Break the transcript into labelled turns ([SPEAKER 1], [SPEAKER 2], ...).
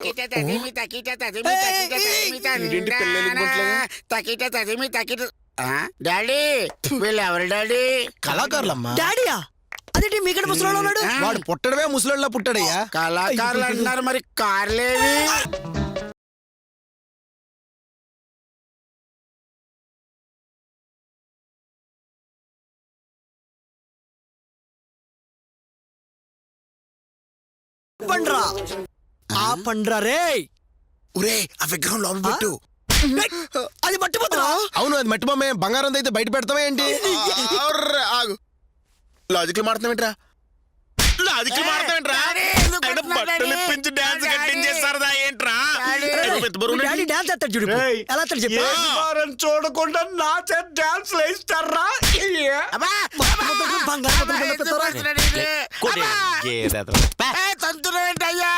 [SPEAKER 1] తకిట తదిమి తకిట తదిమి తకిట తదిమి
[SPEAKER 2] ఇదేంటి పిల్లలు గుంట్లుగా?
[SPEAKER 1] తకిట తదిమి తకిట ఆ, డాడీ వీళ్ళు ఎవరు డాడీ
[SPEAKER 3] కళాకారులమ్మా
[SPEAKER 4] డాడీయా అదేంటి మీకంటే ముసలోడు ఉన్నాడు
[SPEAKER 1] ఆ,
[SPEAKER 3] వాడు పుట్టడమే ముసలోళ్ళ పుట్టాడయ్యా
[SPEAKER 1] కళాకారులు అంటున్నారు మరి కార్లేవి
[SPEAKER 4] పండ్రా ఆ పండ్రా రే.
[SPEAKER 2] ఒరే ఆ విగ్రహం లోపల పెట్టు.
[SPEAKER 4] అది మట్టిపోతురా
[SPEAKER 3] అవును అది మట్టి బొమ్మే. బంగారం అయితే బయట పెడతావా ఏంటి?
[SPEAKER 2] ఆగు. లాజిక్లు మారుతామేంట్రా లాజిక్లు మారుతామేంట్రా
[SPEAKER 1] డాడీ, ఎందుకు
[SPEAKER 2] ఆయన
[SPEAKER 1] కొడుతున్నావు,
[SPEAKER 2] బట్టలు
[SPEAKER 1] డాడీ?
[SPEAKER 2] ఇప్పించి డాన్స్
[SPEAKER 1] డాడీ.
[SPEAKER 2] కట్టించేస్తారదా ఏంట్రా?
[SPEAKER 1] డాడీ.
[SPEAKER 2] ఏదో పెద్ద బరువు
[SPEAKER 4] డాడీ డాన్స్ చేస్తాడు చూడు. ఇప్పుడు.
[SPEAKER 5] ఏయ్,
[SPEAKER 4] ఎలా చేస్తాడు చెప్పు.
[SPEAKER 2] ఏ-
[SPEAKER 5] వారం చూడకుండా నా చేత డాన్స్ వేయిస్తారా?
[SPEAKER 1] అబ్బా,
[SPEAKER 4] మొత్తం బంగారం మొత్తం కింద
[SPEAKER 1] ఎందుకు
[SPEAKER 4] పెడతారా?
[SPEAKER 1] వస్తున్నాడు ఇది? అబ్బా! ఏ, తంతులేంటయ్యా